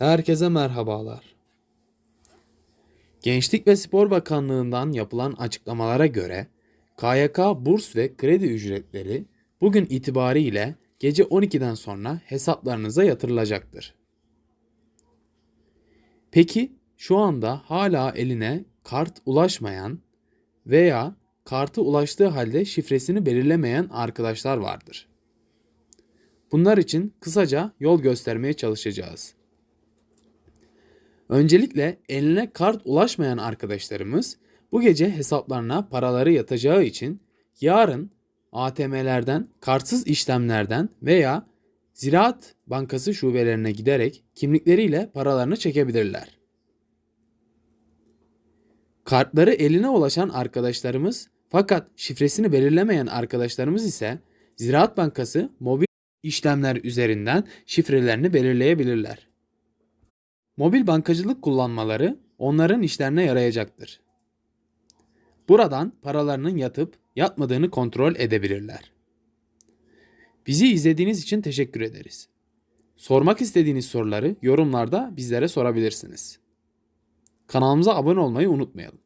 Herkese merhabalar. Gençlik ve Spor Bakanlığı'ndan yapılan açıklamalara göre KYK burs ve kredi ücretleri bugün itibariyle gece 12'den sonra hesaplarınıza yatırılacaktır. Peki şu anda hala eline kart ulaşmayan veya kartı ulaştığı halde şifresini belirlemeyen arkadaşlar vardır. Bunlar için kısaca yol göstermeye çalışacağız. Öncelikle eline kart ulaşmayan arkadaşlarımız bu gece hesaplarına paraları yatacağı için yarın ATM'lerden, kartsız işlemlerden veya Ziraat Bankası şubelerine giderek kimlikleriyle paralarını çekebilirler. Kartları eline ulaşan arkadaşlarımız fakat şifresini belirlemeyen arkadaşlarımız ise Ziraat Bankası mobil işlemler üzerinden şifrelerini belirleyebilirler. Mobil bankacılık kullanmaları onların işlerine yarayacaktır. Buradan paralarının yatıp yatmadığını kontrol edebilirler. Bizi izlediğiniz için teşekkür ederiz. Sormak istediğiniz soruları yorumlarda bizlere sorabilirsiniz. Kanalımıza abone olmayı unutmayalım.